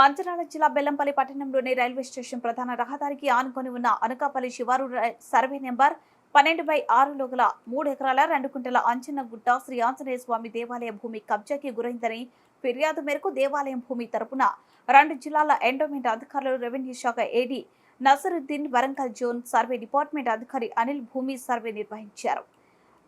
మంచిర్యాల జిల్లా బెల్లంపల్లి పట్టణంలోని railway station ప్రధాన రహదారికి ఆనుకొని ఉన్న అనకాపల్లి శివారు సర్వే నెంబర్ పన్నెండు బై ఆరులో గల మూడు ఎకరాల రెండు కుంటల అంచనగుట్ట శ్రీ ఆంజనేయ స్వామి దేవాలయ భూమి కబ్జాకి గురైందని ఫిర్యాదు మేరకు దేవాలయం భూమి తరపున రెండు జిల్లాల ఎండోమెంట్ అధికారులు రెవెన్యూ శాఖ AD Nasaruddin Warangal zone survey department అధికారి అనిల్ భూమి సర్వే నిర్వహించారు.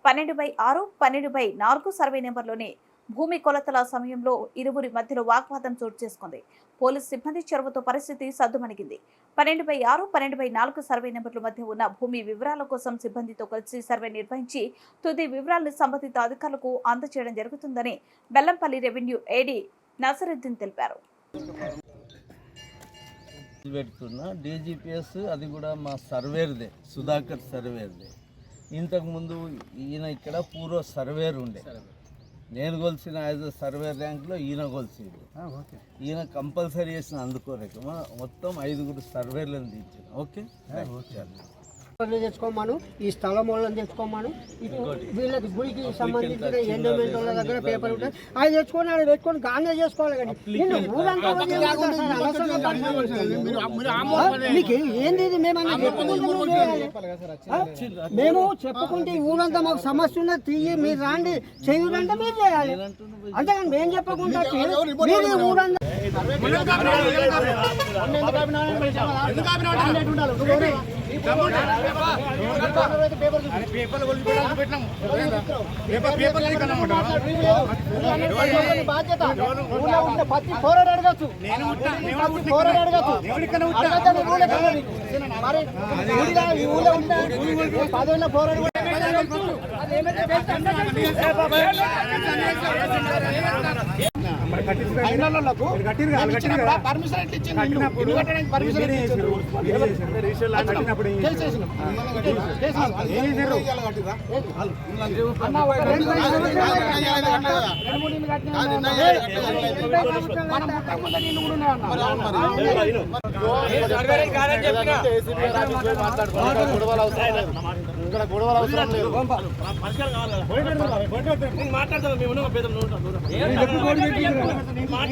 పన్నెండు బై ఆరు పన్నెండు బై నాలుగు సర్వే నెంబర్లోనే భూమి కొలతల సమయంలో ఇరువురి మధ్యలో వాగ్వాదం చోటు చేసుకుంది. పోలీస్ సిబ్బంది చొరవతో పరిస్థితి సద్దుమణిగింది. పన్నెండు బై ఆరు పన్నెండు బై నాలుగు సర్వే నెంబర్ల మధ్య ఉన్న భూమి వివరాల కోసం సిబ్బందితో కలిసి సర్వే నిర్వహించి తుది వివరాలను సంబంధిత అధికారులకు అందజేయడం జరుగుతుందని బెల్లంపల్లి రెవెన్యూ ఏడీ నసరుద్దీన్ తెలిపారు. పెడుతున్నా డీజీపీఎస్ అది కూడా మా సర్వేర్దే సుధాకర్ సర్వేర్దే. ఇంతకుముందు ఈయన ఇక్కడ పూర్వ సర్వేర్ ఉండే. నేను కొలిసిన యాజ్ సర్వేర్ ర్యాంక్లో ఈయన కొలిసిండు. ఈయన కంపల్సరీ చేసిన అందుకోలేక మొత్తం ఐదుగురు సర్వేర్లను తీర్చిన ఓకే? వాళ్ళని తెచ్చుకోమను ఈ స్థలం వాళ్ళని తెచ్చుకోమను. వీళ్ళకి గుడికి సంబంధించిన ఎండోమెంట్ వాళ్ళ దగ్గర పేపర్ ఉంటుంది అది తెచ్చుకొని ఆడ పెట్టుకొని గానే చేసుకోవాలి కానీ? మీకు ఏంది ఇది? మేమన్నా? మేము చెప్పుకుంటే ఊరంతా మాకు సమస్య ఉన్నది. తీయి మీరు రాండి. చేయురంటే మీరు చేయాలి. అంతేగాని మేము చెప్పకుండా మీరు ఊరంతా బాధ్యత ఊళ్ళో పోరాడు అడగచ్చు పోరాడు అడగచ్చు మరి ఊళ్ళో ఈ ఊళ్ళో పోరాడు కూడా ఇచ్చినప్పుడు పర్మిషన్ ఎట్లా ఇచ్చింది నిన్ను? ఇల్లు కట్టడానికి పర్మిషన్ ఎట్లా. చేసేసినాం. అన్న, ఒక రెండు మూడు సంవత్సరాలు అన్న, రెండు మూడు ఇల్లు కట్టినా